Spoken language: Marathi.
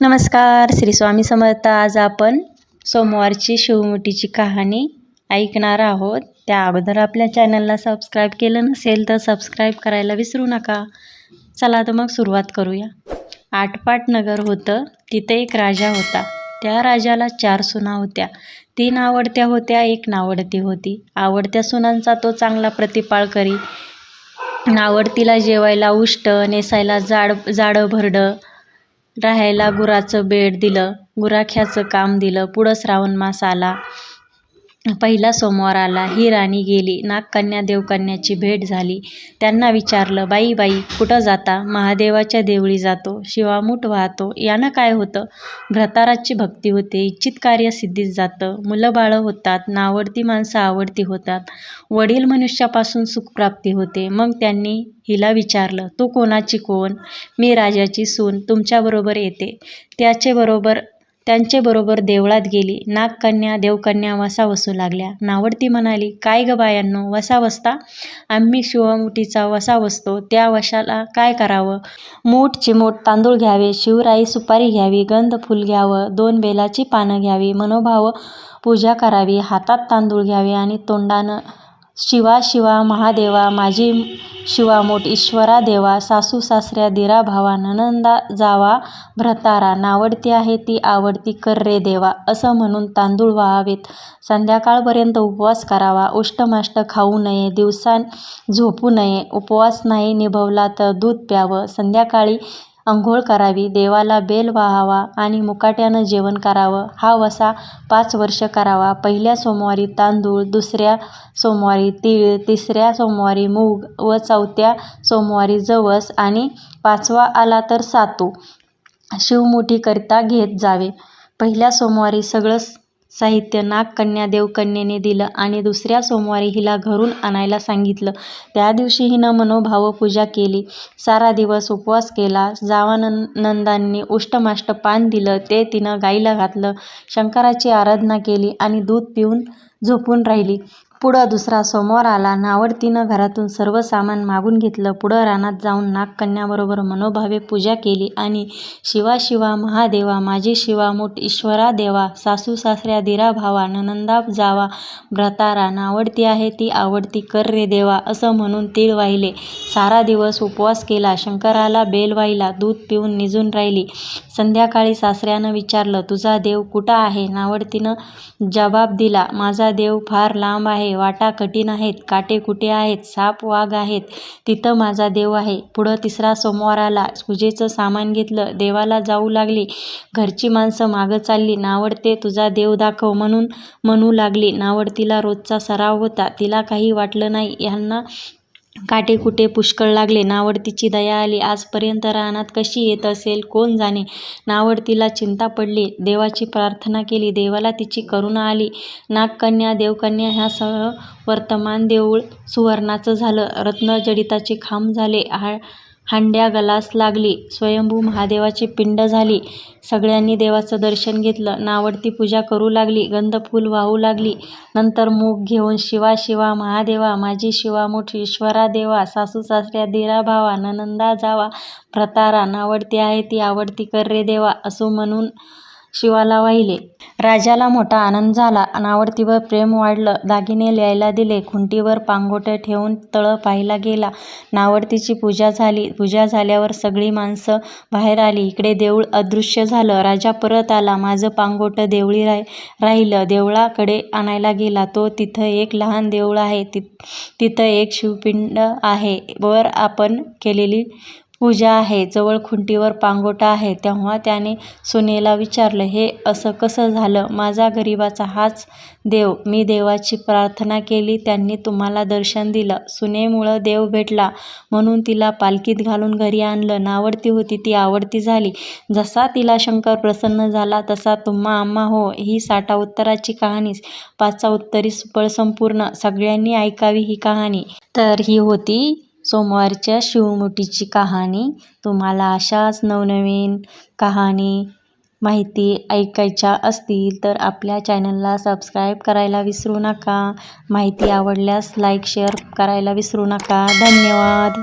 नमस्कार श्री स्वामी समर्थ. आज आपण सोमवारची शिवमुठीची कहाणी ऐकणार आहोत. त्या अगोदर आपल्या चॅनलला सबस्क्राईब केलं नसेल तर सबस्क्राईब करायला विसरू नका. चला तर मग सुरुवात करूया. आटपाट नगर होतं तिथे एक राजा होता. त्या राजाला चार सुना होत्या. तीन आवडत्या होत्या एक नावडती होती. आवडत्या सुनांचा तो चांगला प्रतिपाळ करी. नावडतीला जेवायला उष्ट नेसायला जाड जाडं भरडं. राहायला गुराचं बेड दिलं गुराख्याचं काम दिलं पुढं श्रावण मास आला. पहिला सोमवार आला ही राणी गेली नागकन्या देवकन्याची भेट झाली. त्यांना विचारलं बाई बाई कुठं जाता? महादेवाच्या देवळी जातो शिवामूठ वाहतो. यानं काय होतं? भ्रताराची भक्ती होते इच्छित कार्य सिद्धीत जातं. मुलं बाळं होतात नावडती माणसं आवडती होतात. वडील मनुष्यापासून सुखप्राप्ती होते. मग त्यांनी हिला विचारलं तू कोणाची कोण? मी राजाची सून तुमच्याबरोबर येते. त्याचे बरोबर त्यांचे बरोबर देवळात गेली. नागकन्या देवकन्या वसा वसू लागल्या. नावडती म्हणाली काय ग बायांनो वसा वसता आम्ही शिवमुठीचा वसा वसतो त्या वशाला काय करावं? मूठ चिमूट तांदूळ घ्यावे शिवराई सुपारी घ्यावी गंध फुल घ्यावं दोन बेलाची पानं घ्यावी मनोभाव पूजा करावी हातात तांदूळ घ्यावे आणि तोंडानं शिवा शिवा महादेवा माझी शिवा मोठ ईश्वरा देवा सासू सासऱ्या दिरा भावा ननंदा जावा भ्रतारा नावडती आहे ती आवडती कर रे देवा असं म्हणून तांदूळ व्हावेत. संध्याकाळपर्यंत उपवास करावा उष्टमाष्ट खाऊ नये दिवसा झोपू नये उपवास नाही निभवला तर दूध प्यावं. संध्याकाळी अंघोळ करावी देवाला बेल वाहावा आणि मुकाट्यानं जेवण करावं. हा वसा पाच वर्ष करावा. पहिल्या सोमवारी तांदूळ दुसऱ्या सोमवारी तीळ तिसऱ्या सोमवारी मूग व चौथ्या सोमवारी जवस आणि पाचवा आला तर सातू. शिवमुठीकरिता घेत जावे. पहिल्या सोमवारी सगळं साहित्य नागकन्या देवकन्येने दिलं आणि दुसऱ्या सोमवारी हिला घरून आणायला सांगितलं. त्या दिवशी हिनं मनोभावपूजा केली. सारा दिवस उपवास केला. जावानंदांनी उष्टमाष्ट पान दिलं. ते तिनं गाईला घातलं. शंकराची आराधना केली आणि दूध पिऊन झोपून राहिली. पुढं दुसरा सोमवार आला. नावडतीनं घरातून सर्व सामान मागून घेतलं. पुढं रानात जाऊन नागकन्याबरोबर मनोभावे पूजा केली आणि शिवा शिवा महादेवा माझी शिवा मूठ ईश्वरा देवा सासू सासऱ्या दिरा भावा ननंदा जावा भ्रतारा नावडती आहे ती आवडती कर रे देवा असं म्हणून तीळ वाहिले. सारा दिवस उपवास केला. शंकराला बेल वाहिला. दूध पिऊन निजून राहिली. संध्याकाळी सासऱ्यानं विचारलं तुझा देव कुठं आहे? नावडतीनं जबाब दिला माझा देव फार लांब आहे वाटा कठीण आहेत काटे कुठे आहेत साप वाघ आहेत तिथं माझा देव आहे. पुढं तिसरा सोमवार आला पूजेचं सामान घेतलं देवाला जाऊ लागली घरची माणसं मागं चालली नावडते तुझा देव दाखव म्हणून म्हणू लागली. नावडतीला रोजचा सराव होता तिला काही वाटलं नाही. ह्यांना काटे कुठे पुष्कळ लागले. नावडतीची दया आली. आजपर्यंत रानात कशी येत असेल कोण जाणे? नावडतीला चिंता पडली. देवाची प्रार्थना केली. देवाला तिची करुणा आली. नागकन्या देवकन्या ह्यासह वर्तमान देऊळ सुवर्णाचं झालं. रत्नजडिताचे खांब झाले. हा हांड्या गलास लागली. स्वयंभू महादेवाची पिंड झाली. सगळ्यांनी देवाचं दर्शन घेतलं. नावडती पूजा करू लागली. गंधफूल वाहू लागली. नंतर मूग घेऊन शिवा शिवा महादेवा माझी शिवामूठ ईश्वरा देवा सासू सासऱ्या दिरा भावा ननंदा जावा प्रतारा नावडती आहे ती आवडती कर रे देवा असो म्हणून शिवाला वाहिले. राजाला मोठा आनंद झाला. नावडतीवर प्रेम वाढलं. दागिने लिहायला दिले. खुंटीवर पांगोटं ठेवून तळं पाहिला गेला. नावडतीची पूजा झाली. पूजा झाल्यावर सगळी माणसं बाहेर आली. इकडे देऊळ अदृश्य झालं. राजा परत आला. माझं पांगोटं देवळी राह राहिलं. देवळाकडे आणायला गेला. तो तिथं एक लहान देऊळ आहे. ति तिथं एक शिवपिंड आहे. वर आपण केलेली पूजा आहे जवळ खुंटीवर पांगोटा आहे तेव्हा त्याने सुनेला विचारलं हे असं कसं झालं? माझा गरिबाचा हाच देव. मी देवाची प्रार्थना केली त्यांनी तुम्हाला दर्शन दिलं. सुनेमुळं देव भेटला. म्हणून तिला पालखीत घालून घरी आणलं. नावडती होती ती आवडती झाली. जसा तिला शंकर प्रसन्न झाला तसा तुम्हा आम्हा हो. ही साठा उत्तराची कहाणी. पाचा उत्तरी सुपळ संपूर्ण. सगळ्यांनी ऐकावी ही कहाणी. तर ही होती सोमवारच्या शिवमुठीची कहाणी. तुम्हाला अशाच नवनवीन कहाणी माहिती ऐकायच्या असतील तर आपल्या चॅनलला सबस्क्राईब करायला विसरू नका. माहिती आवडल्यास लाईक शेअर करायला विसरू नका. धन्यवाद.